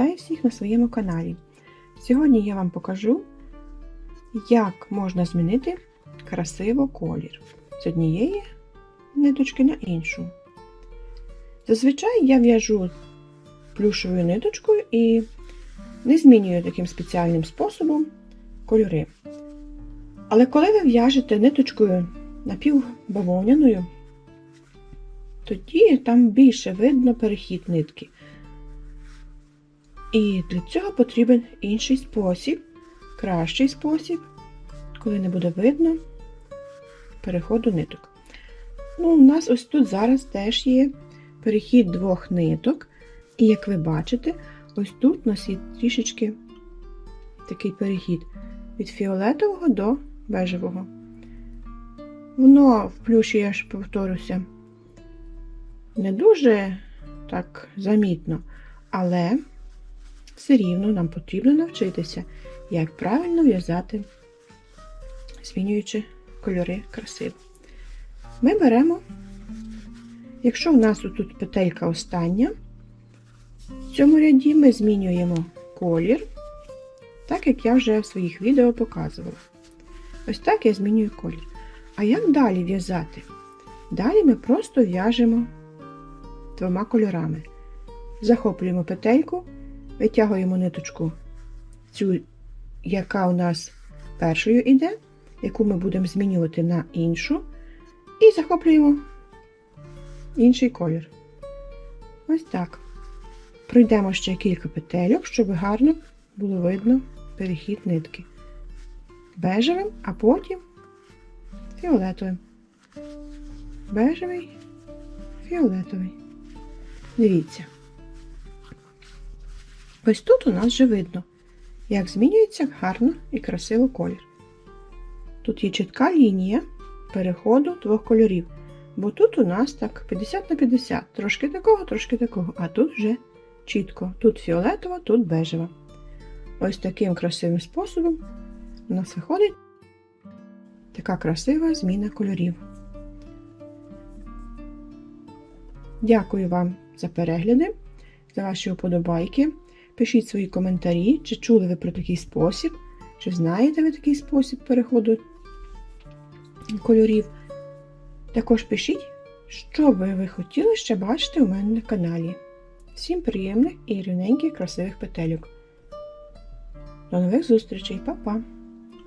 Вітаю всіх на своєму каналі. Сьогодні я вам покажу, як можна змінити красиво колір з однієї ниточки на іншу. Зазвичай я в'яжу плюшевою ниточкою і не змінюю таким спеціальним способом кольори. Але коли ви в'яжете ниточкою напівбавовняною, тоді там більше видно перехід нитки. І для цього потрібен інший спосіб, кращий спосіб, коли не буде видно переходу ниток. Ну, У нас ось тут зараз теж є перехід двох ниток. І як ви бачите, ось тут у нас є трішечки такий перехід від фіолетового до бежевого. Воно в плюші, я ж повторюся, не дуже так замітно, але все рівно нам потрібно навчитися, як правильно в'язати, змінюючи кольори красиво. Ми беремо, якщо в нас тут петелька остання, в цьому ряді ми змінюємо колір, так як я вже в своїх відео показувала. Ось так я змінюю колір. А як далі в'язати? Далі ми просто в'яжемо двома кольорами. Захоплюємо петельку, витягуємо ниточку, цю, яка у нас першою йде, яку ми будемо змінювати на іншу, і захоплюємо інший колір. Ось так. Пройдемо ще кілька петельок, щоб гарно було видно перехід нитки. Бежевим, а потім фіолетовим. Бежевий, фіолетовий. Дивіться. Ось тут у нас вже видно, як змінюється гарно і красиво колір. Тут є чітка лінія переходу двох кольорів, бо тут у нас так 50 на 50, трошки такого, трошки такого, а тут вже чітко. Тут фіолетова, тут бежева. Ось таким красивим способом у нас виходить така красива зміна кольорів. Дякую вам за перегляди, за ваші вподобайки. Пишіть свої коментарі, чи чули ви про такий спосіб, чи знаєте ви такий спосіб переходу кольорів. Також пишіть, що би ви хотіли ще бачити у мене на каналі. Всім приємних і рівненьких красивих петельок. До нових зустрічей, Па-па!